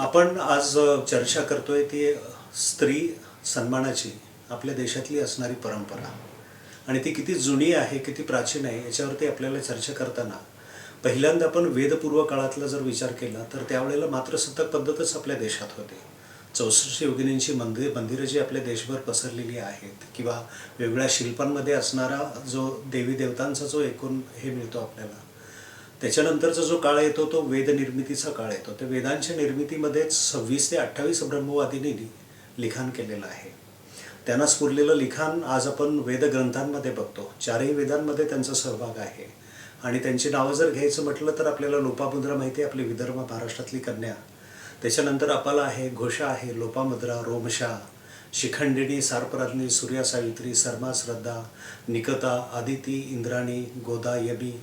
आपण आज चर्चा करतोय ती स्त्री सन्मानाची आपल्या देशातली असणारी परंपरा. आणि ती किती जुनी आहे किती प्राचीन आहे याच्यावरती आपल्याला चर्चा करताना पहिल्यांदा आपण वेदपूर्व काळातला जर विचार केला तर त्यावेळेला मात्र सतत पद्धतच आपल्या देशात होती. चौसष्ट योगिनींची मंदिर मंदिरं जी आपल्या देशभर पसरलेली आहेत किंवा वेगवेगळ्या शिल्पांमध्ये असणारा जो देवी देवतांचा जो एकूण हे मिळतो आपल्याला त्याच्यानंतरचा जो काळ येतो तो वेदनिर्मितीचा काळ येतो. त्या वेदांच्या निर्मितीमध्येच सव्वीस ते अठ्ठावीस ब्रह्मवादिनी लिखाण केलेलं आहे. त्यांना स्फुरलेलं लिखाण आज आपण वेदग्रंथांमध्ये बघतो. चारही वेदांमध्ये त्यांचा सहभाग आहे. आणि त्यांची नावं जर घ्यायचं म्हटलं तर आपल्याला लोपामुद्रा माहिती आहे आपली विदर्भ महाराष्ट्रातली कन्या. त्याच्यानंतर अपाला आहे घोषा आहे लोपामुद्रा रोमशा शिखंडिणी सारपराज्ञी सूर्या सावित्री सर्मा श्रद्धा निकता आदिती इंद्राणी गोदा यबी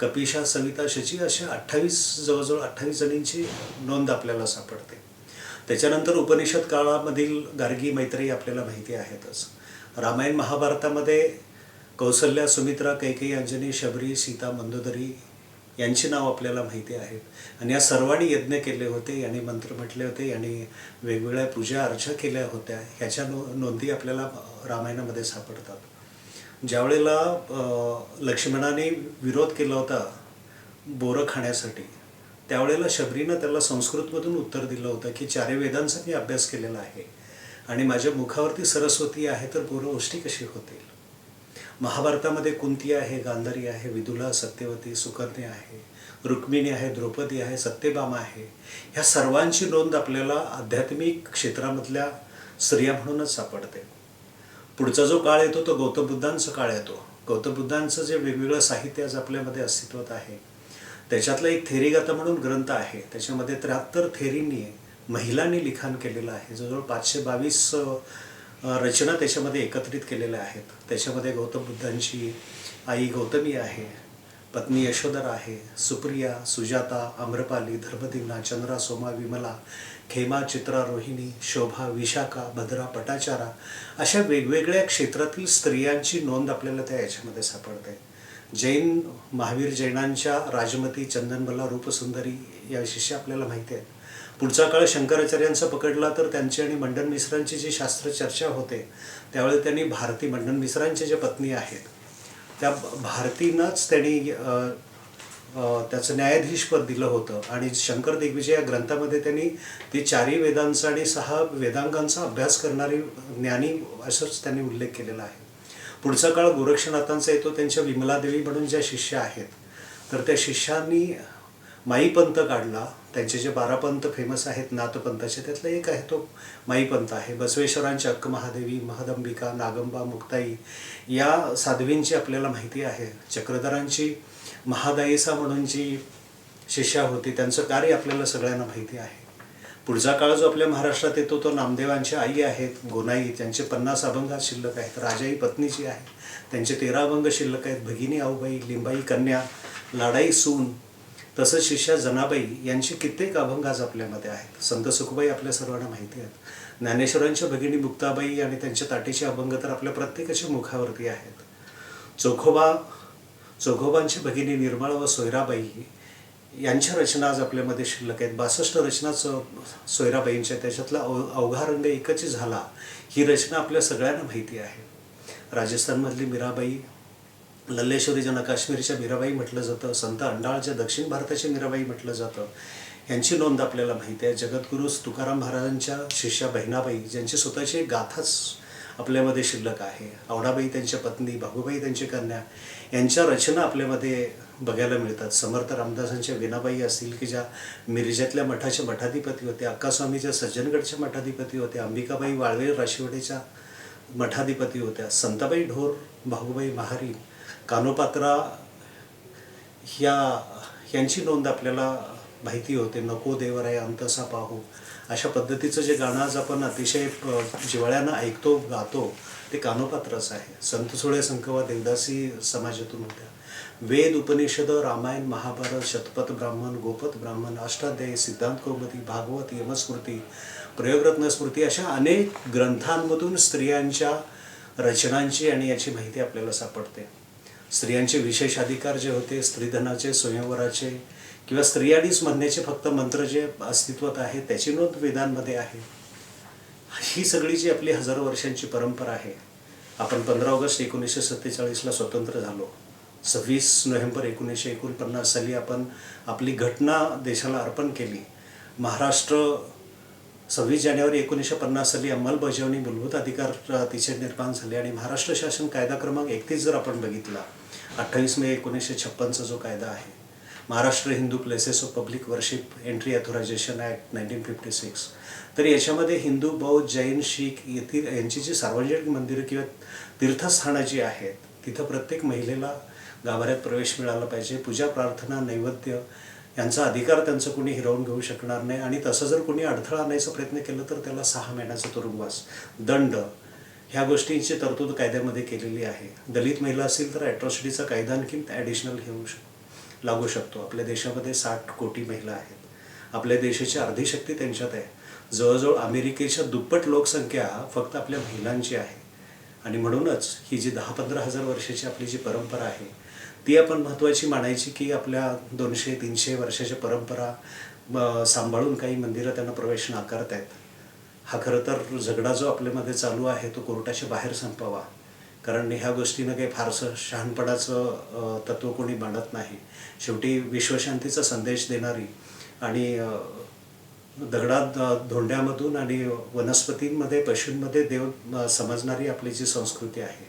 कपिशा सविता शची अशा अठ्ठावीस जवळजवळ अठ्ठावीस जणींची नोंद आपल्याला सापडते. त्याच्यानंतर उपनिषद काळामधील गार्गी मैत्री आपल्याला माहिती आहेतच. रामायण महाभारतामध्ये कौसल्या सुमित्रा कैकेयी अंजनी शबरी सीता मंदोदरी यांची नाव आपल्याला माहिती आहेत. आणि या सर्वांनी यज्ञ केले होते यांनी मंत्र म्हटले होते यांनी वेगवेगळ्या पूजा अर्चा केल्या होत्या. ह्याच्या नो नोंदी आपल्याला रामायणामध्ये सापडतात. ज्यावेळेला लक्ष्मणाने विरोध केला होता बोरं खाण्यासाठी त्यावेळेला शबरीनं त्याला संस्कृतमधून उत्तर दिलं होतं की चारे वेदांचा मी अभ्यास केलेला आहे आणि माझ्या मुखावरती सरस्वती आहे तर पूर्वगोष्टी कशी होतील? महाभारतामध्ये कुंती आहे गांधारी आहे विदुला सत्यवती सुकर्णी आहे रुक्मिणी आहे द्रौपदी आहे सत्यभामा आहे. ह्या सर्वांची नोंद आपल्याला आध्यात्मिक क्षेत्रामधल्या स्त्रिया म्हणूनच सापडते. पुढचा जो काळ येतो तो गौतम बुद्धांचा काळ येतो. गौतम बुद्धांचं जे वेगवेगळं साहित्य आज आपल्यामध्ये अस्तित्वात आहे त्याच्यातला एक थेरीगाथा म्हणून ग्रंथ आहे त्याच्यामध्ये त्र्याहत्तर थेरींनी महिलांनी लिखाण केलेलं आहे. जवळजवळ पाचशे बावीस रचना त्याच्यामध्ये एकत्रित केलेल्या आहेत. त्याच्यामध्ये गौतम बुद्धांची आई गौतमी आहे पत्नी यशोधर आहे सुप्रिया सुजाता आम्रपाली धर्मदिना चंद्रा सोमा विमला खेमा चित्रा रोहिणी शोभा विशाखा भद्रा पटाचारा अशा वेगवेगळ्या क्षेत्रातील स्त्रियांची नोंद आपल्याला त्या याच्यामध्ये सापडते. जैन महावीर जैनांच्या राजमती चंदनबला रूपसुंदरी या शिष्य आपल्याला माहिती आहेत. पुढचा काळ शंकराचार्यांचा पकडला तर त्यांची आणि मंडन मिश्रांची जी शास्त्र चर्चा होते त्यावेळी त्यांनी भारती मंडन मिश्रांच्या ज्या पत्नी आहेत त्या भारतीनंच त्यांनी त्याचं न्यायाधीशपद दिलं होतं. आणि शंकर दिग्विजय या ग्रंथामध्ये त्यांनी ते चारही वेदांचा आणि सहा वेदांगांचा अभ्यास करणारी ज्ञानी असंच त्यांनी उल्लेख केलेला आहे. पुढचा काळ गोरक्षनाथांचा येतो त्यांच्या विमलादेवी म्हणून ज्या शिष्य आहेत तर त्या शिष्यांनी माईपंत काढला. त्यांचे जे बारा पंत फेमस आहेत नाथपंथाचे त्यातला एक आहे तो माईपंत आहे. बसवेश्वरांची अक्क महादेवी महदंबिका नागंबा मुक्ताई या साध्वींची आपल्याला माहिती आहे. चक्रधरांची महादायिसा म्हणून जी शिष्या होती त्यांचं कार्य आपल्याला सगळ्यांना माहिती आहे. पुढचा काळ जो आपल्या महाराष्ट्रात येतो तो नामदेवांच्या आई आहेत गोनाई त्यांचे पन्नास अभंग शिल्लक आहेत राजाई पत्नीची आहे त्यांचे तेरा अभंग शिल्लक आहेत भगिनी आऊबाई लिंबाई कन्या लाडाई सून तसंच शिष्या जनाबाई यांचे कित्येक अभंग आज आपल्यामध्ये आहेत. संत सुखबाई आपल्या सर्वांना माहिती आहेत. ज्ञानेश्वरांच्या भगिनी मुक्ताबाई आणि त्यांच्या ताटीचे अभंग तर आपल्या प्रत्येकाच्या मुखावरती आहेत. चोखोबा चोखोबांची भगिनी निर्मळ व सोयराबाई यांच्या रचना आज आपल्यामध्ये शिल्लक आहेत. बासष्ट रचनाच सोयराबाईंच्या त्याच्यातला अव अवघा रंग एकच झाला. ही रचना आपल्या सगळ्यांना माहिती आहे. राजस्थानमधली मीराबाई लल्लेश्वरी ज्यांना काश्मीरच्या मीराबाई म्हटलं जातं संत अंडाळच्या दक्षिण भारताच्या मीराबाई म्हटलं जातं. यांची नोंद आपल्याला माहिती आहे. जगद्गुरू तुकाराम महाराजांच्या शिष्या बहिणाबाई ज्यांची स्वतःची गाथाच आपल्यामध्ये शिल्लक आहे. आवडाबाई त्यांच्या पत्नी भागूबाई त्यांची कन्या यांच्या रचना आपल्यामध्ये बघायला मिळतात. समर्थ रामदासांच्या विनाबाई असतील की ज्या मिरजेतल्या मठाच्या मठाधिपती होत्या अक्कास्वामीच्या सज्जनगडच्या मठाधिपती होत्या अंबिकाबाई वाळवे राशिवडेच्या मठाधिपती होत्या संताबाई ढोर भागूबाई महारी कानोपात्रा ह्या यांची नोंद आपल्याला माहिती होते. नको देवराय अंतसा पाहू. अशा पद्धतीचं जे गाणं आज आपण अतिशय जिवाळ्यानं ऐकतो गातो ते कानोपात्रच आहे. संत सुळे संकवा देवदासी समाजातून होत्या. वेद उपनिषद रामायण महाभारत शतपथ ब्राह्मण गोपत ब्राह्मण अष्टाध्यायी सिद्धांत कौमती भागवत यमस्मृती प्रयोगरत्न स्मृती अशा अनेक ग्रंथांमधून स्त्रियांच्या रचनांची आणि याची माहिती आपल्याला सापडते. स्त्रियांचे विशेष अधिकार जे होते स्त्रीधनाचे स्वयंवराचे किंवा स्त्रियांनीच म्हणण्याचे फक्त मंत्र जे अस्तित्वात आहे त्याची नोंद वेदांमध्ये आहे. ही सगळी जी आपली हजारो वर्षांची परंपरा आहे. आपण पंधरा ऑगस्ट एकोणीसशे सत्तेचाळीसला स्वतंत्र झालो. सव्वीस नोव्हेंबर एकोणीसशे एकोणपन्नास साली आपण आपली घटना देशाला अर्पण केली. महाराष्ट्र सव्वीस जानेवारी एकोणीसशे पन्नास साली अंमलबजावणी मूलभूत अधिकार तिचे निर्माण झाले आणि महाराष्ट्र शासन कायदा क्रमांक एकतीस जर आपण बघितला अठ्ठावीस मे एकोणीसशे छप्पनचा जो कायदा आहे. Maharashtra Hindu places of public worship entry authorization act nineteen fifty six. तर याच्यामध्ये हिंदू बौद्ध जैन शीख येथील यांची जी सार्वजनिक मंदिरं किंवा तीर्थस्थानं जी आहेत तिथं प्रत्येक महिलेला गाभाऱ्यात प्रवेश मिळाला पाहिजे. पूजा प्रार्थना नैवेद्य यांचा अधिकार त्यांचं कोणी हिरावून घेऊ शकणार नाही. आणि तसं जर कोणी अडथळा आणायचा प्रयत्न केला तर त्याला सहा महिन्याचा तुरुंगवास दंड ह्या गोष्टींची तरतूद कायद्यामध्ये केलेली आहे. दलित महिला असेल तर ॲट्रॉसिटीचा कायदा आणखीन ॲडिशनल घेऊ शक लागू शकतो. आपल्या देशामध्ये साठ कोटी महिला आहेत. आपल्या देशाची अर्धी शक्ती त्यांच्यात आहे. जवळजवळ अमेरिकेच्या दुप्पट लोकसंख्या फक्त आपल्या महिलांची आहे. आणि म्हणूनच ही जी दहा पंधरा हजार वर्षाची आपली जी परंपरा आहे ती आपण महत्त्वाची मानायची की आपल्या दोनशे तीनशे वर्षाच्या परंपरा सांभाळून काही मंदिरं त्यांना प्रवेश नाकारत आहेत. हा खरं तर झगडा जो आपल्यामध्ये चालू आहे तो कोर्टाच्या बाहेर संपावा. कारण ह्या गोष्टीनं काही फारसं शहाणपणाचं तत्त्व कोणी मांडत नाही. शेवटी विश्वशांतीचा संदेश देणारी आणि दगडात धोंड्यामधून आणि वनस्पतींमध्ये पशूंमध्ये देव समजणारी आपली जी संस्कृती आहे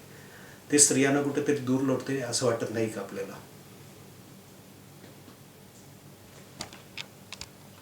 ती स्त्रियांना कुठेतरी दूर लोटते असं वाटत नाही का आपल्याला?